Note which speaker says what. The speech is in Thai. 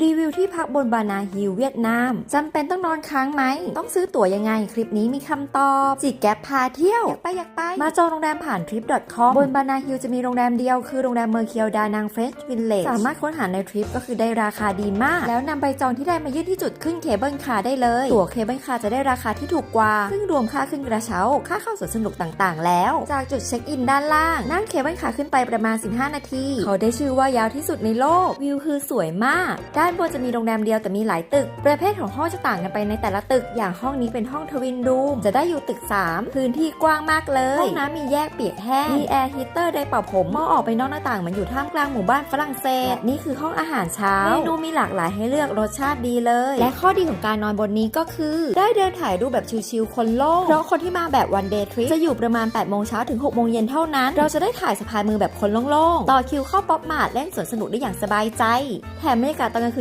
Speaker 1: รีวิวที่พักบนบานาฮิลเวียดนามจำเป็นต้องนอนค้างไหม ต้องซื้อตั๋วยังไง คลิปนี้มีคำตอบ จิกแก๊ปพาเที่ยว อยากไปอยากไป มาจองโรงแรมผ่าน trip.com บนบานาฮิลจะมีโรงแรมเดียวคือโรงแรมเมอร์เคียวดานังเฟสวิลเลจสามารถค้นหาในทริปก็คือได้ราคาดีมาก แล้วนำใบจองที่ได้มายื่นที่จุดขึ้นเคเบิลคาร์ได้เลย ตั๋วเคเบิลคาร์จะได้ราคาที่ถูกกว่า ซึ่งรวมค่าขึ้นกระเช้า ค่าเข้าสวนสนุกต่างๆ แล้ว จากจุดเช็คอินด้านล่างนั่งเคเบิลคาร์ขึ้นไปประมาณ 15 นาที เขาได้ชื่อว่ายาวที่สุดในโลก วิวคือสวยมากด้านบนจะมีโรงแรมเดียวแต่มีหลายตึก ประเภทของห้องจะต่างกันไปในแต่ละตึก อย่างห้องนี้เป็นห้องทวินรูม จะได้อยู่ตึก 3 พื้นที่กว้างมากเลย ห้องน้ำมีแยกเปียกแห้ง มีแอร์ฮีเตอร์ได้เป่าผมมองออกไปนอกหน้าต่างเหมือนอยู่ท่ามกลางหมู่บ้านฝรั่งเศส นี่คือห้องอาหารเช้า เมนูมีหลากหลายให้เลือกรสชาติดีเลย และข้อดีของการนอนบนนี้ก็คือ ได้เดินถ่ายรูปแบบชิลๆคนโล่งเพราะคนที่มาแบบวันเดย์ทริปจะอยู่ประมาณ8โมงเช้าถึง6โมงเย็นเท่านั้น เราจะได้ถ่ายสะพายมือแบบคนโล่งๆ ต่อคิวเข้าป๊อปมาร์ทเล่นสวนสนุกได้อย่างสบายใจ แถมบรรยากาศตอนกลาง